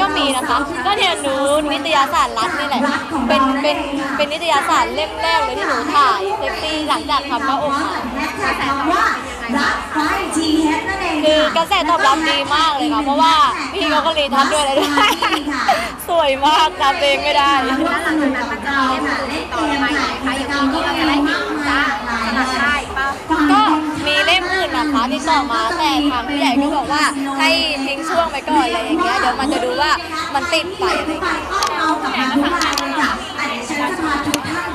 ก็มีนะคะ ก็เนี่ยหนูนิตยสารรัฐนี่แหละ เป็นเป็นเป็นนิตยสารเล่มแรกเลยที่หนูถ่ายเซ็กซี่หลังจากทำหน้าอกมาและคำว่ารักไฟทีเฮดนั่นเองคือกระแสตอบรับดีมากเลยค่ะ เพราะว่าพี่เขาก็รีทัชด้วยเลยด้วยสวยมากจำเองไม่ได้ อื่นนะคะที่ต่อมาแต่ทางผู้ใหญ่ก็บอกว่าให้ทิ้งช่วงไปก่อนอะไรอย่างเงี้ยเดี๋ยวมันจะดูว่ามันติดไปอะไรอย่างเงี้ย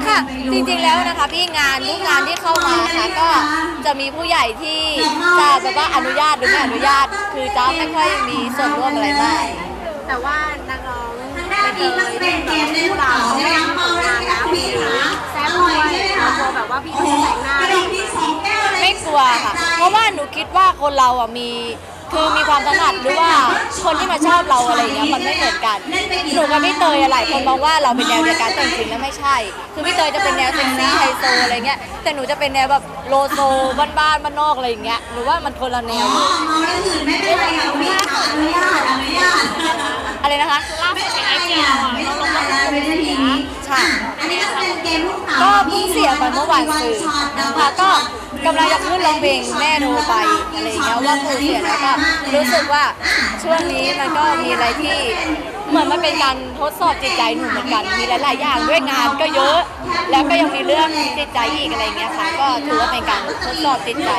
ค่ะจริงๆแล้วนะคะพี่งานทุกงานที่เข้ามาค่ะก็จะมีผู้ใหญ่ที่จะแบบว่าอนุญาตหรือไม่อนุญาต คือจะไม่ค่อยมีส่วนร่วมอะไรมากแต่ว่านักร้องไม่เคยเป็นเกมในลูกเราไม่รับเมาแล้วนะพี่คะแซ่บด้วยเราโชว์แบบว่าพี่เขาแต่งหน้าไม่กลัวค่ะเพราะ ว่าหนูคิดว่าคนเราอะมีคือมีความถนัดหรือว่าคนที่มาชอบเราอะไรอย่างเงี้ยมันไม่เหมือนกันหนูกับพี่เตยอะหลายคนมองว่าเราเป็นแนวเดียวกันแต่จริงๆแล้วไม่ใช่ คือพี่เตยจะเป็นแนวเซ็กซี่ไฮโซอะไรเงี้ยแต่หนูจะเป็นแนวแบบโลโซบ้านๆบ้านนอกอะไรอย่างเงี้ยหรือว่ามันคนละแนวเลยอะไรนะคะล่าสุดในไอจีเราอะเราลงมาใช่ อันนี้ก็จะเป็นเกมลูกเต๋า ก็เพิ่ง เสียไปเมื่อวานะคะก็กำลังจะขึ้นร้องเพลงแม่โรไปอะไรอย่าเงี้ยว่าคือเสียแล้วก็รู้สึกว่าช่วงนี้มันก็มีอะไรที่ เหมือนมันเป็นการทดสอบจิตใจหนูเหมือนกัน มีหลายๆอย่างด้วยงานก็เยอะ แล้วก็ยังมีเรื่องจิตใจอีกอะไรเงี้ยค่ะ ก็ถือว่าเป็นการทดสอบจิตใจ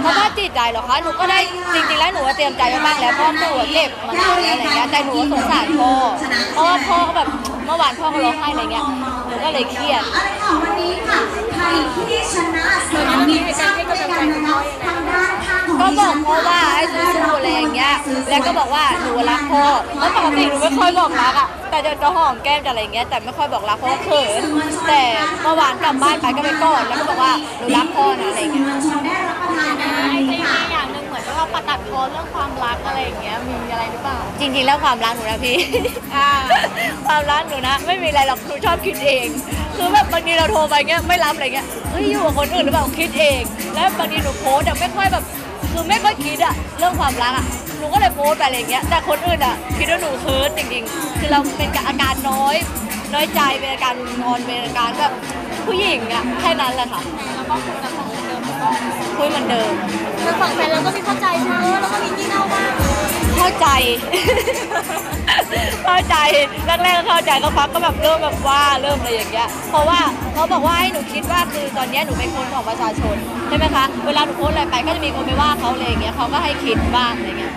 เพราะว่าจิตใจเหรอคะ หนูก็ได้จริงๆแล้วหนูเตรียมใจไว้บ้างแล้วพราะหนูเจ็บมาแล้วอะไรเงี้ยแต่หนูก็สงสารพ่อ เพราะว่าพ่อก็แบบเมื่อวานพ่อก็ร้องไห้อะไรเงี้ย หนูก็เลยเครียดอะไรค่ะวันนี้ค่ะไทยที่ชนะสนามบินชาติด้วยกันนะคะทางด้านข้างของ ก็บอกพ่อว่าให้สู้ๆอะไรอย่างเงี้ย แล้วก็บอกว่าหนูรักพ่อแล้วปกติหนูไม่ค่อยบอกรักอะ แต่จะจะหอมแก้มจะอะไรอย่างเงี้ย แต่ไม่ค่อยบอกรักเพราะว่าเขิน แต่เมื่อวานกลับบ้านไปก็ไปกอดแล้วก็บอกว่าหนูรักพ่อนะอะไรอย่างเงี้ยมวลชนได้รับประทานอาหารไอ้ที่มีอย่างหนึ่งเหมือนกับว่าประตัดพอเรื่องความรักอะไรอย่างเงี้ย มีอะไรหรือเปล่า จริงๆแล้วความรักหนูนะพี่ ความรักหนูนะ ไม่มีอะไรหรอกหนูชอบคิดเอง คือแบบบางทีเราโทรไปเงี้ยไม่รับอะไรเงี้ย เฮ้ยอยู่กับคนอื่นหรือเปล่าคิดเอง แล้วบางทีหนูโพสต์อะไม่ค่อยแบบ คือไม่ค่อยคิดอะเรื่องความรักอะหนูก็เลยโพสต์ไปอะไรเงี้ยแต่คนอื่นอะคิดว่าหนูเคิร์ดจริงๆ คือเราเป็นอาการน้อยน้อยใจเป็นอาการนอนเป็นอาการแบบผู้หญิงอะแค่นั้นแหละค่ะแล้วก็คุยกับของเดิมแล้วก็คุยเหมือนเดิมคือฝั่งแฟนเราก็มีเข้าใจใช่ไหมแล้วก็มีที่เล่าบ้างเข้าใจ เข้าใจแรกๆก็เข้าใจก็พักก็แบบเริ่มแบบว่าเริ่มอะไรอย่างเงี้ย เพราะว่าเขาบอกว่าให้หนูคิดว่าคือตอนเนี้ยหนูเป็นคนของประชาชนใช่ไหมคะ เวลาหนูโพสต์อะไรไปก็จะมีคนไปว่าเขาอะไรอย่างเงี้ยเขาก็ให้คิดบ้างอะไรเงี้ย